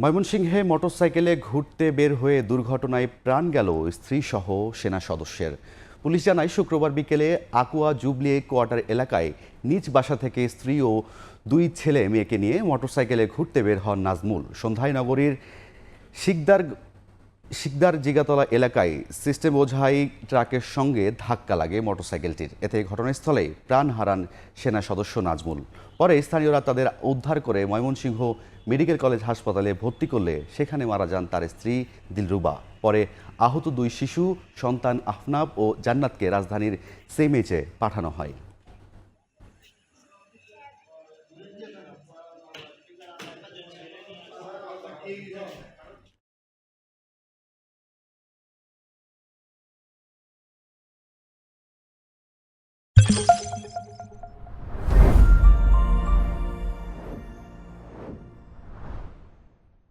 ময়মনসিংহে মোটরসাইকেলে ঘুরতে বের হয়ে দুর্ঘটনায় প্রাণ গেল স্ত্রীসহ সেনা সদস্যের। পুলিশ জানায়, শুক্রবার বিকেলে আকুয়া জুবলি কোয়ার্টার এলাকায় নিজ বাসা থেকে স্ত্রী ও দুই ছেলে মেয়েকে নিয়ে মোটরসাইকেলে ঘুরতে বের হন নাজমুল। সন্ধ্যায় নগরীর শিকদার শিকদার জিগাতলা এলাকায় সিস্টেম বোঝাই ট্রাকের সঙ্গে ধাক্কা লাগে মোটরসাইকেলটির। এতে ঘটনাস্থলে প্রাণ হারান সেনা সদস্য নাজমুল। পরে স্থানীয়রা তাদের উদ্ধার করে ময়মনসিংহ মেডিকেল কলেজ হাসপাতালে ভর্তি করলে সেখানে মারা যান তার স্ত্রী দিলরুবা। পরে আহত দুই শিশু, সন্তান আফনাব ও জান্নাতকে রাজধানীর সেমেচে পাঠানো হয়।